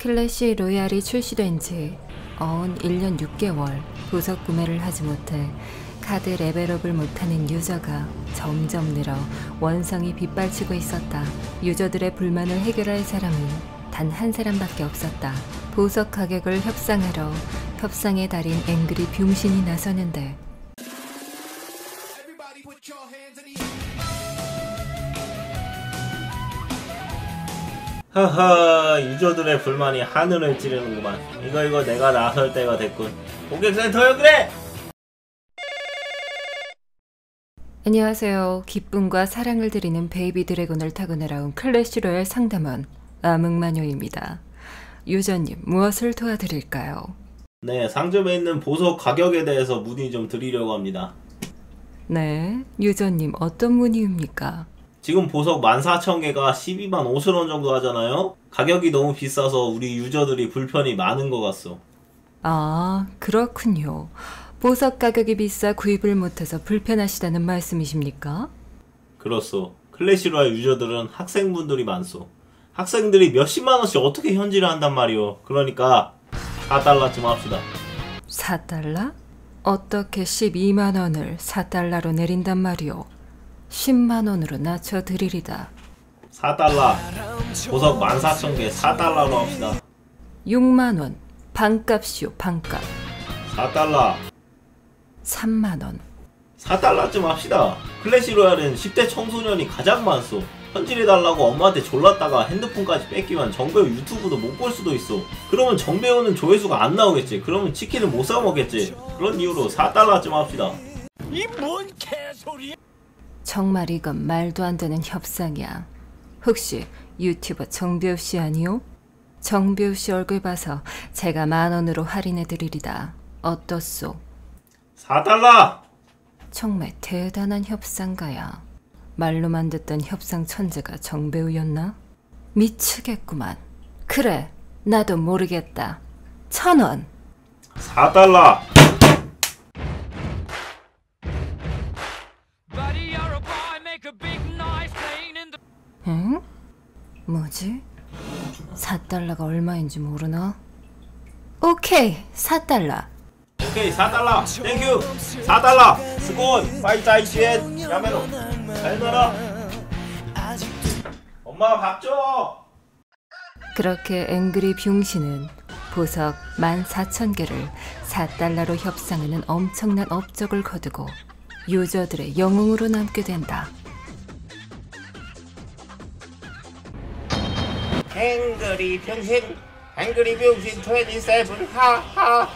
클래시 로얄이 출시된 지 어언 1년 6개월 보석 구매를 하지 못해 카드 레벨업을 못하는 유저가 점점 늘어 원성이 빗발치고 있었다. 유저들의 불만을 해결할 사람은 단 한 사람밖에 없었다. 보석 가격을 협상하러 협상의 달인 앵그리 병신이 나서는데 하하 유저들의 불만이 하늘을 찌르는구만 이거 이거 내가 나설 때가 됐군 고객센터요 그래 안녕하세요. 기쁨과 사랑을 드리는 베이비 드래곤을 타고 날아온 클래시 로얄 상담원 암흑마녀입니다. 유저님 무엇을 도와드릴까요? 네 상점에 있는 보석 가격에 대해서 문의 좀 드리려고 합니다 네, 유저님 어떤 문의입니까? 지금 보석 14,000개가 12만 5천원 정도 하잖아요 가격이 너무 비싸서 우리 유저들이 불편이 많은 것 같소 아, 그렇군요. 보석 가격이 비싸 구입을 못해서 불편하시다는 말씀이십니까? 그렇소 클래시로아 유저들은 학생분들이 많소 학생들이 몇십만원씩 어떻게 현질을 한단 말이오 그러니까 4달러쯤 합시다 4달러? 어떻게 12만 원을 4달러로 내린단 말이오? 10만 원으로 낮춰 드리리다. 4달러. 보석 14,000개 4달러로 합시다. 6만 원, 반값이오, 반값. 4달러. 3만 원. 4달러쯤 합시다. 클래시 로얄은 10대 청소년이 가장 많소. 현질해달라고 엄마한테 졸랐다가 핸드폰까지 뺏기면 정배우 유튜브도 못 볼 수도 있어 그러면 정배우는 조회수가 안 나오겠지. 그러면 치킨을 못사 먹겠지. 그런 이유로 4달러쯤 합시다 정말 이건 말도 안 되는 협상이야. 혹시 유튜버 정배우 씨 아니오? 정배우 씨 얼굴 봐서 제가 만 원으로 할인해 드리리다. 어떻소? 4달러 정말 대단한 협상가야. 말로만 듣던 협상 천재가 정배우였나? 미치겠구만. 그래, 나도 모르겠다. 천 원. 4달러 응? 뭐지? 4달러가 얼마인지 모르나? 오케이, 4달러. 오케이 4달러 땡큐 4달러 스콘 파이자이시엔 야메로 잘 놀아 엄마 밥줘 그렇게 앵그리 병신은 보석 14,000개를 4달러로 협상하는 엄청난 업적을 거두고 유저들의 영웅으로 남게 된다. 앵그리 병신 앵그리 병신 27 하하